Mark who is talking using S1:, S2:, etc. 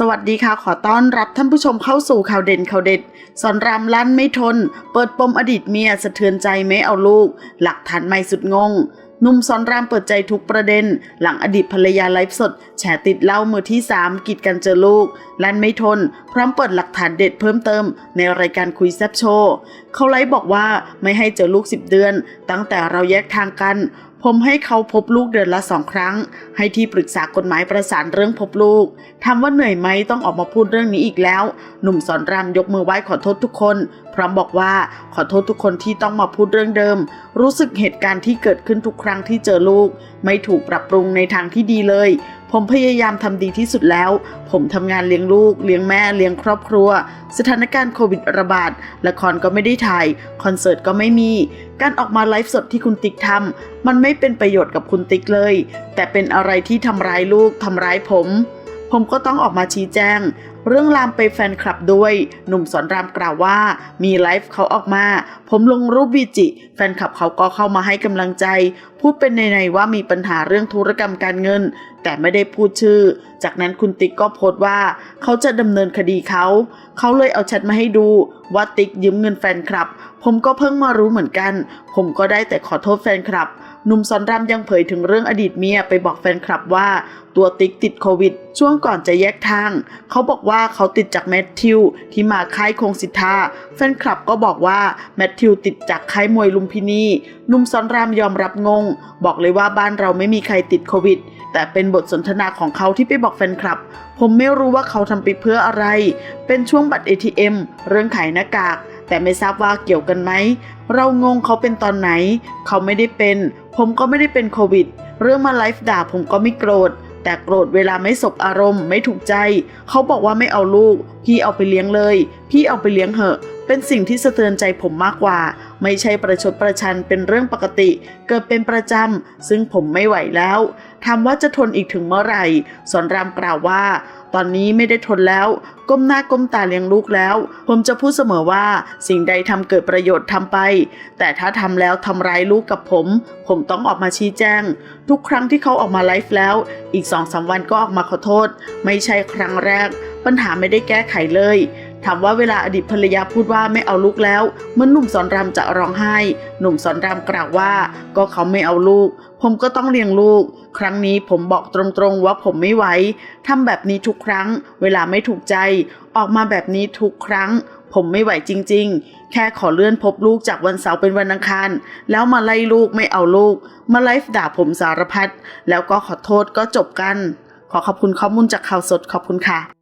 S1: สวัสดีค่ะ ขอต้อนรับท่านผู้ชมเข้าสู่ข่าวเด่นข่าวเด็ด สอนรามลั่นไม่ทน เปิดปมอดีตเมียสะเทือนใจไม่เอาลูก หลักฐานใหม่สุดงงหนุ่มสอนรามเปิดใจทุกประเด็น หลังอดีตภรรยาไลฟ์สด แฉติดเหล้ามือที่ 3 กีดกันเจอลูกลั่นไม่ทน พร้อมเปิดหลักฐานเด็ดเพิ่มเติม ในรายการคุยแซบโชว์เขาไลฟ์บอกว่าไม่ให้เจอลูก 10 เดือน ตั้งแต่เราแยกทางกันผมให้เขาพบลูกเดือนละสองครั้ง ให้ที่ปรึกษากฎหมายประสานเรื่องพบลูกถามว่าเหนื่อยไหมต้องออกมาพูดเรื่องนี้อีกแล้ว หนุ่มสอนรามยกมือไหว้ขอโทษทุกคน พร้อมบอกว่าขอโทษทุกคนที่ต้องมาพูดเรื่องเดิม รู้สึกเหตุการณ์ที่เกิดขึ้นทุกครั้งที่เจอลูก ไม่ถูกปรับปรุงในทางที่ดีเลย ผมพยายามทำดีที่สุดแล้ว ผมทำงานเลี้ยงลูก เลี้ยงแม่ เลี้ยงครอบครัว สถานการณ์โควิดระบาด ละครก็ไม่ได้ถ่าย คอนเสิร์ตก็ไม่มี การออกมาไลฟ์สดที่คุณติ๊กทำ มันไม่เป็นประโยชน์กับคุณติ๊กเลย แต่เป็นอะไรที่ทำร้ายลูก ทำร้ายผม ผมก็ต้องออกมาชี้แจง เรื่องลามไปแฟนคลับด้วย หนุ่มสอนรามกล่าวว่ามีไลฟ์เขาออกมา ผมลงรูปวีจิ แฟนคลับเขาก็เข้ามาให้กำลังใจ พูดเป็นใน ๆ ว่ามีปัญหาเรื่องธุรกรรมการเงิน แต่ไม่ได้พูดชื่อ จากนั้นคุณติ๊กก็โพสต์ว่า เขาจะดำเนินคดีเขา เขาเลยเอาแชทมาให้ดู ว่าติ๊กยืมเงินแฟนคลับ ผมก็เพิ่งมารู้เหมือนกัน ผมก็ได้แต่ขอโทษแฟนคลับหนุ่มสอนรามยังเผยถึงเรื่องอดีตเมียไปบอกแฟนคลับว่า ตัวติ๊กติดโควิด ช่วงก่อนจะแยกทาง เขาบอกว่าาเขาติดจากแมทธิวที่มาค่ายคงสิทธาแฟนคลับก็บอกว่าแมทธิวติดจากค่ายมวยลุมพินีนุ่มสอนรามยอมรับงง บอกเลยว่าบ้านเราไม่มีใครติดโควิด แต่เป็นบทสนทนาของเขาที่ไปบอกแฟนคลับ ผมไม่รู้ว่าเขาทำไปเพื่ออะไร เป็นช่วงบัตร ATM เรื่องขายหน้ากาก แต่ไม่ทราบว่าเกี่ยวกันไหม เรางงเขาเป็นตอนไหน เขาไม่ได้เป็น ผมก็ไม่ได้เป็นโควิด เรื่องมาไลฟ์ด่าผมก็ไม่โกรธ แต่โกรธเวลาไม่สบอารมณ์ไม่ถูกใจ เขาบอกว่าไม่เอาลูก พี่เอาไปเลี้ยงเลย พี่เอาไปเลี้ยงเหอะ เป็นสิ่งที่สะเทือนใจผมมากกว่า ไม่ใช่ประชดประชันเป็นเรื่องปกติ เกิดเป็นประจำ ซึ่งผมไม่ไหวแล้วถามว่าจะทนอีกถึงเมื่อไหร่ สอนรามกล่าวว่า ตอนนี้ไม่ได้ทนแล้ว ก้มหน้าก้มตาเลี้ยงลูกแล้ว ผมจะพูดเสมอว่าสิ่งใดทำเกิดประโยชน์ทำไป แต่ถ้าทำแล้วทำร้ายลูกกับผม ผมต้องออกมาชี้แจง ทุกครั้งที่เขาออกมาไลฟ์แล้ว อีกสองสามวันก็ออกมาขอโทษ ไม่ใช่ครั้งแรก ปัญหาไม่ได้แก้ไขเลย ถามว่าเวลาอดีตภรรยาพูดว่าไม่เอาลูกแล้ว เมื่อหนุ่มสอนรามจะร้องไห้ หนุ่มสอนรามกล่าวว่า ก็เขาไม่เอาลูก ผมก็ต้องเลี้ยงลูก ครั้งนี้ผมบอกตรงๆว่าผมไม่ไหวทำแบบนี้ทุกครั้ง เวลาไม่ถูกใจ ออกมาแบบนี้ทุกครั้งผมไม่ไหวจริง ๆ แค่ขอเลื่อนพบลูกจากวันเสาร์เป็นวันอังคาร แล้วมาไล่ลูกไม่เอาลูก มาไลฟ์ด่าผมสารพัด แล้วก็ขอโทษก็จบกัน ขอขอบคุณข้อมูลจากข่าวสดขอบคุณค่ะ